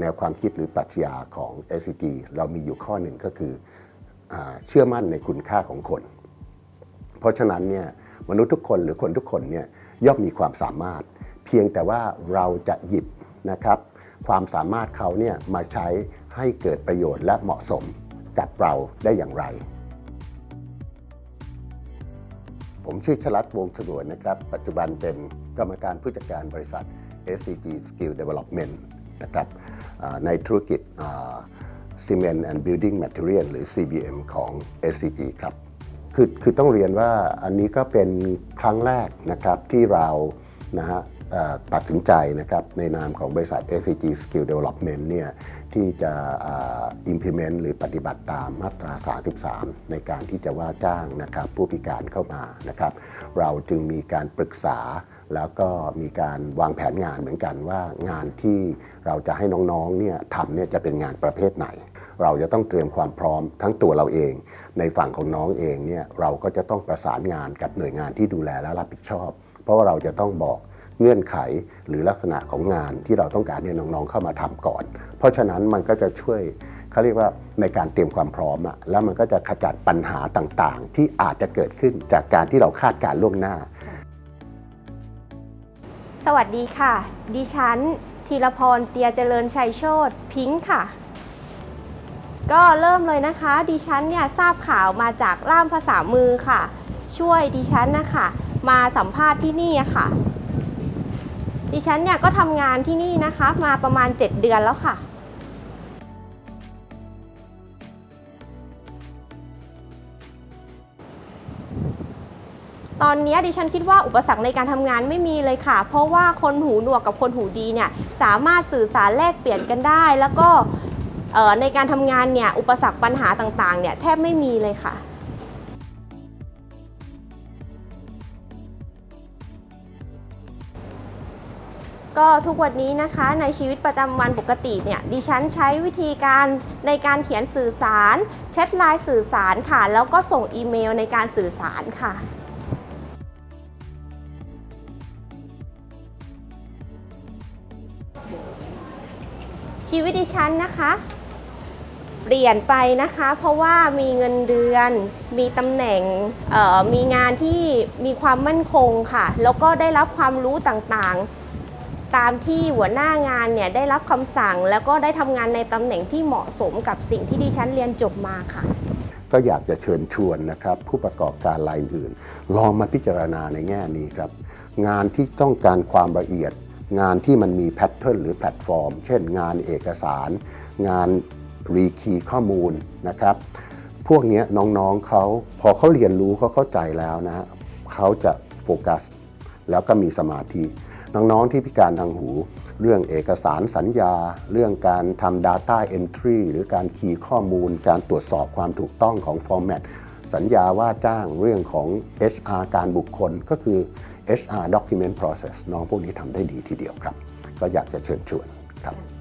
แนวความคิดหรือปรัชญาของ SCG เรามีอยู่ข้อหนึ่งก็คืออเชื่อมั่นในคุณค่าของคน เพราะฉะนั้นเนี่ยมนุษย์ทุกคนหรือคนทุกคนเนี่ยย่อมมีความสามารถ เพียงแต่ว่าเราจะหยิบนะครับความสามารถเขาเนี่ยมาใช้ให้เกิดประโยชน์และเหมาะสมกับเราได้อย่างไร ผมชื่อชลัดวงศ์สนวนนะครับ ปัจจุบันเป็นกรรมการผู้จัดการบริษัท SCG Skill Development นะครับในธุรกิจอ่า Cement and Building Material หรือ CBM ของ SCG ครับคือคือต้องเรียนว่าอันนี้ก็เป็นครั้งแรกนะครับที่เรานะฮะ ตัดสินใจนะครับในนามของบริษัท SCG Skill Development เนี่ยที่จะ implement หรือปฏิบัติตามมาตรา 33 ในการที่จะว่าจ้างนะครับผู้พิการเข้ามานะครับ เราจึงมีการปรึกษาแล้วก็มีการวางแผนงานเหมือนกันว่างานที่เราจะให้น้องๆเนี่ยทำเนี่ยจะเป็นงานประเภทไหน เราจะต้องเตรียมความพร้อมทั้งตัวเราเอง ในฝั่งของน้องเองเนี่ยเราก็จะต้องประสานงานกับหน่วยงานที่ดูแลและรับผิดชอบ เพราะว่าเราจะต้องบอก เงื่อนไขหรือลักษณะของงานที่เราต้องการให้น้องๆเข้ามาทำก่อน เพราะฉะนั้นมันก็จะช่วยเขาเรียกว่าในการเตรียมความพร้อมอะแล้วมันก็จะขจัดปัญหาต่างๆ ที่อาจจะเกิดขึ้นจากการที่เราคาดการล่วงหน้า สวัสดีค่ะ ดิฉันธีรพรเตียเจริญชัยโชตพิงค์ค่ะ ก็เริ่มเลยนะคะ ดิฉันเนี่ยทราบข่าวมาจากล่ามภาษามือค่ะ ช่วยดิฉันนะคะมาสัมภาษณ์ที่นี่ค่ะ ดิฉันเนี่ยก็ทำงานที่นี่นะคะ มาประมาณ 7 เดือนแล้วค่ะ ตอนนี้ดิฉันคิดว่าอุปสรรคในการทำงานไม่มีเลยค่ะ เพราะว่าคนหูหนวกกับคนหูดีเนี่ยสามารถสื่อสารแลกเปลี่ยนกันได้ แล้วก็ในการทำงานเนี่ยอุปสรรคปัญหาต่างๆเนี่ยแทบไม่มีเลยค่ะ ก็ทุกวันนี้นะคะในชีวิตประจำวันปกติเนี่ยดิฉันใช้วิธีการในการเขียนสื่อสารแชทไลน์สื่อสารค่ะ แล้วก็ส่งอีเมลในการสื่อสารค่ะชีวิตดิฉันนะคะ เปลี่ยนไปนะคะ เพราะว่ามีเงินเดือน มีตำแหน่งมีงานที่มีความมั่นคงค่ะ แล้วก็ได้รับความรู้ต่างๆ ตามที่หัวหน้างานเนี่ยได้รับคำสั่ง แล้วก็ได้ทำงานในตำแหน่งที่เหมาะสมกับสิ่งที่ดิฉันเรียนจบมาค่ะ ก็อยากจะเชิญชวนนะครับ ผู้ประกอบการรายอื่น ลองมาพิจารณาในแง่นี้ครับ งานที่ต้องการความละเอียด งานที่มันมีแพทเทิร์นหรือแพลตฟอร์ม เช่น งานเอกสาร งานรีคีย์ข้อมูลนะครับ พวกนี้น้องๆเขาพอเขาเรียนรู้เขาเข้าใจแล้วนะเขาจะโฟกัส แล้วก็มีสมาธิ น้องๆที่พิการทางหู เรื่องเอกสารสัญญา เรื่องการทำ Data Entry หรือการคีย์ข้อมูล การตรวจสอบความถูกต้องของฟอร์แมตสัญญาว่าจ้างเรื่องของ HR การบุคคลก็คือ HR Document Process น้องพวกนี้ทำได้ดีทีเดียวครับ ก็อยากจะเชิญชวนครับ